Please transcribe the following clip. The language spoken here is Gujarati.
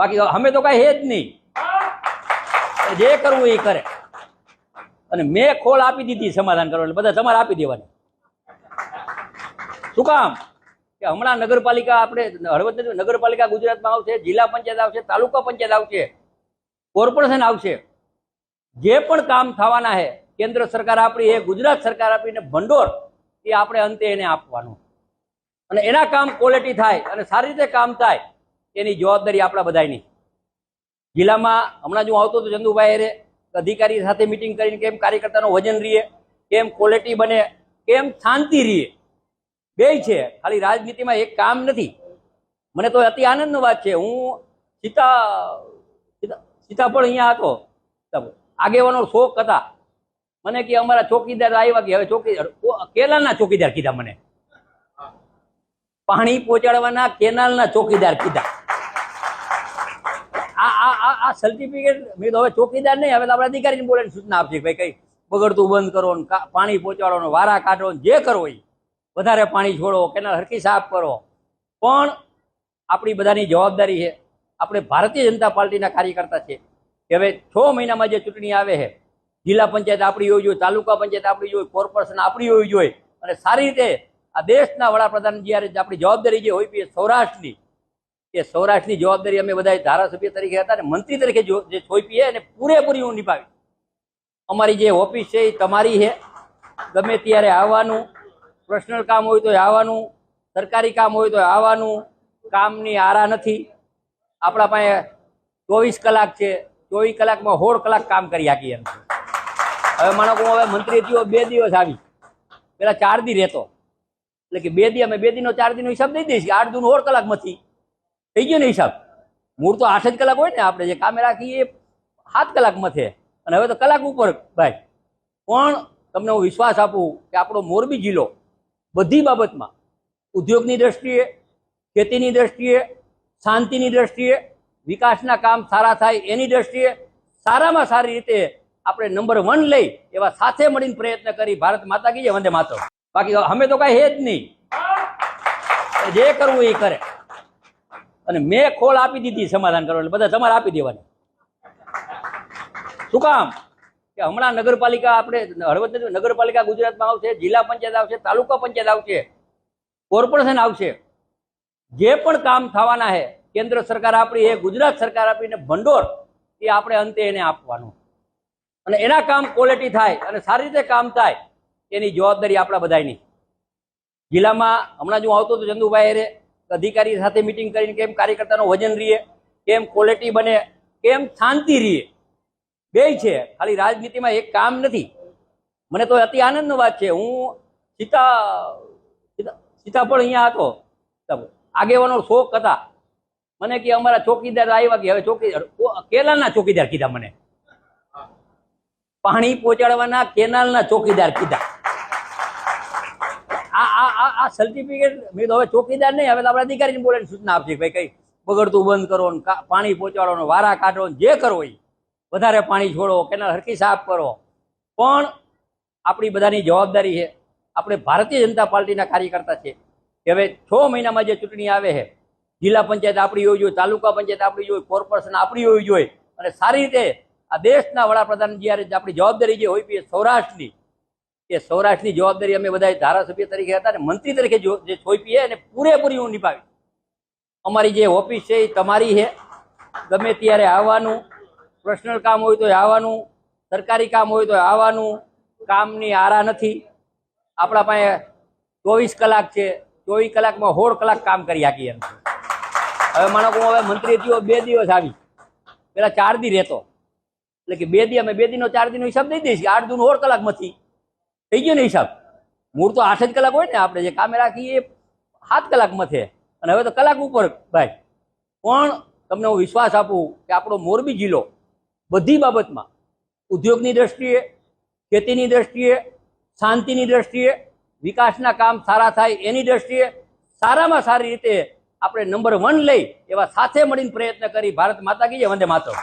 બાકી અમે તો કાંઈ હે જ નહીં. જે કરવું એ કરે. અને મેં ખોળ આપી દીધી સમાધાન કરવાનું બધા તમારે આપી દેવાની. શું કામ? કે હમણાં નગરપાલિકા આપણે હળવદ નગરપાલિકા ગુજરાતમાં આવશે, જિલ્લા પંચાયત આવશે, તાલુકા પંચાયત આવશે, કોર્પોરેશન આવશે. જે પણ કામ થવાના છે, કેન્દ્ર સરકાર આપણી એ ગુજરાત સરકાર આપીને ભંડોળ, એ આપણે અંતે એને આપવાનું. અને એના કામ ક્વોલિટી થાય અને સારી રીતે કામ થાય એની જવાબદારી આપણા બધાની જિલ્લામાં હમણાં જો આવતો હતો ચંદુભાઈ રે અધિકારી સાથે મિટિંગ કરીને કેમ કાર્યકર્તાનું વજન રહીએ કેમ ક્વોલિટી બને, કેમ શાંતિ રહીએ બે છે, ખાલી રાજનીતિમાં એક કામ નથી. મને તો અતિ આનંદની વાત છે. હું સીતા, સીતા- સીતાફળ અહીંયા હતો. આગેવાનો શોખ હતા. મને કે અમારા ચોકીદાર આવ્યા કે હવે ચોકીદાર કેનાલના ચોકીદાર કીધા મને. પાણી પહોંચાડવાના કેનાલના ચોકીદાર કીધા. આ સર્ટિફિકેટ મેં તો હવે ચોકીદાર નહીં, હવે તો આપણે અધિકારીને બોલે સૂચના આપશે ભાઈ કઈ બગડતું બંધ કરો ને પાણી પહોંચાડો વારા કાઢો જે કરો એ વધારે પાણી છોડો, કેનાલ હરકી સાફ કરો. પણ આપણી બધાની જવાબદારી છે, આપણે ભારતીય જનતા પાર્ટીના કાર્યકર્તા છે કે હવે છ મહિનામાં જે ચૂંટણી આવે છે, જિલ્લા પંચાયત આપણી હોવી જોઈએ તાલુકા પંચાયત આપણી જોઈએ કોર્પોરેશન આપણી હોવી જોઈએ અને સારી રીતે આ દેશના વડાપ્રધાન જ્યારે આપણી જવાબદારી જે હોય છે સૌરાષ્ટ્રની એ સૌરાષ્ટ્રની જવાબદારી અમે બધા ધારાસભ્ય તરીકે હતા અને મંત્રી તરીકે જો સોંપી છે એને પૂરેપૂરી હું નિભાવી અમારી જે ઓફિસ છે એ તમારી છે ગમે ત્યારે આવવાનું, પર્સનલ કામ હોય તો આવવાનું, સરકારી કામ હોય તો આવવાનું, કામની આરા નથી. આપણા પાસે ચોવીસ કલાક છે. ચોવીસ કલાકમાં સોળ કલાક કામ કરી શકીએ એમ હવે માનો કે હું હવે મંત્રી થયો, બે દિવસ આવી. પેલા ચાર દી રહેતો. એટલે કે બે દી, અમે બે દીનો ચાર દીનો હિસાબ દઈ દઈશ. કે આઠ દૂન સોળ કલાકમાંથી. થઈ ગયો ને હિસાબ મૂળ તો આઠ જ કલાક હોય ને, આપણે જે કામે રાખીએ સાત કલાકમાં છે અને હવે તો કલાક ઉપર, ભાઈ, પણ તમને હું વિશ્વાસ આપું કે આપણો મોરબી જિલ્લો બધી બાબતમાં ઉદ્યોગની દ્રષ્ટિએ, ખેતીની દ્રષ્ટિએ, શાંતિની દ્રષ્ટિએ, વિકાસના કામ સારા થાય એની દ્રષ્ટિએ સારામાં સારી રીતે આપણે નંબર વન લઈ એવા સાથે મળીને પ્રયત્ન કરી ભારત માતા કી વંદે માતા બાકી અમે તો કાંઈ હે જ નહીં. જે કરવું એ કરે. અને મેં ખોળ આપી દીધી સમાધાન કરવા એટલે બધા તમારે આપી દેવાની. શું કામ? કે હમણાં નગરપાલિકા આપણે હળવદ નગરપાલિકા ગુજરાતમાં આવશે, જિલ્લા પંચાયત આવશે, તાલુકા પંચાયત આવશે, કોર્પોરેશન આવશે. જે પણ કામ થવાના છે, કેન્દ્ર સરકાર આપણી એ ગુજરાત સરકાર આપીને ભંડોળ, એ આપણે અંતે એને આપવાનું. અને એના કામ ક્વોલિટી થાય અને સારી રીતે કામ થાય, એની જવાબદારી આપણા બધાની જિલ્લામાં હમણાં જો આવતો હતો ચંદુભાઈ અધિકારી સાથે મિટિંગ કરીને કેમ કાર્યકર્તાનું વજન રહીએ કેમ ક્વોલિટી બને, કેમ શાંતિ રહીએ બે છે, ખાલી રાજનીતિમાં એક કામ નથી. મને તો અતિ આનંદનો વાત છે. હું સીતા, સીતા- સીતાફળ અહીંયા હતો. આગેવાનો શોખ હતા. મને કે અમારા ચોકીદાર આવ્યા કે હવે ચોકીદાર કેલાના ચોકીદાર કીધા મને. પાણી પહોંચાડવાના કેનાલના ચોકીદાર કીધા. સર્ટિફિકેટ મેં તો હવે ચોકીદાર નહીં, હવે તો આપણે અધિકારીને બોલે સૂચના આપશે ભાઈ કઈ બગડતું બંધ કરો ને પાણી પહોંચાડો વારા કાઢો ને જે કરો એ વધારે પાણી છોડો, કેનાલ હરકી સાફ કરો. પણ આપણી બધાની જવાબદારી છે, આપણે ભારતીય જનતા પાર્ટીના કાર્યકર્તા છે કે હવે છ મહિનામાં જે ચૂંટણી આવે છે, જિલ્લા પંચાયત આપણી હોવી જોઈએ તાલુકા પંચાયત આપણી જોઈએ કોર્પોરેશન આપણી હોવી જોઈએ અને સારી રીતે આ દેશના વડાપ્રધાન જ્યારે આપણી જવાબદારી જે હોય છે સૌરાષ્ટ્રની એ સૌરાષ્ટ્રની જવાબદારી અમે બધા ધારાસભ્ય તરીકે હતા અને મંત્રી તરીકે જે સોંપી અને પૂરેપૂરી હું નિભાવી અમારી જે ઓફિસ છે એ તમારી છે ગમે ત્યારે આવવાનું પર્સનલ કામ હોય તો આવવાનું, સરકારી કામ હોય તો આવવાનું, કામની આરા નથી. આપણા પાસે ચોવીસ કલાક છે. ચોવીસ કલાકમાં સોળ કલાક કામ કરી શકીએ એમ. હવે માનો કે હું હવે મંત્રી થયો, બે દિવસ આવી. પેલા ચાર દી રહેતો. એટલે કે બે દી, અમે બે દીનો ચાર દીનો હિસાબ દઈ દઈશ. કે આઠ દૂનો સોળ કલાકમાંથી થઈ ગયો ને હિસાબ. મૂળ તો આઠ જ કલાક હોય ને, આપણે જે કામે રાખીએ સાત કલાકમાં છે અને હવે તો કલાક ઉપર, ભાઈ, પણ તમને હું વિશ્વાસ આપું કે આપણો મોરબી જિલ્લો બધી બાબતમાં ઉદ્યોગની દ્રષ્ટિએ, ખેતીની દ્રષ્ટિએ, શાંતિની દ્રષ્ટિએ, વિકાસના કામ સારા થાય એની દ્રષ્ટિએ સારામાં સારી રીતે આપણે નંબર વન લઈ એવા સાથે મળીને પ્રયત્ન કરી ભારત માતા કી જય, વંદે માતરમ.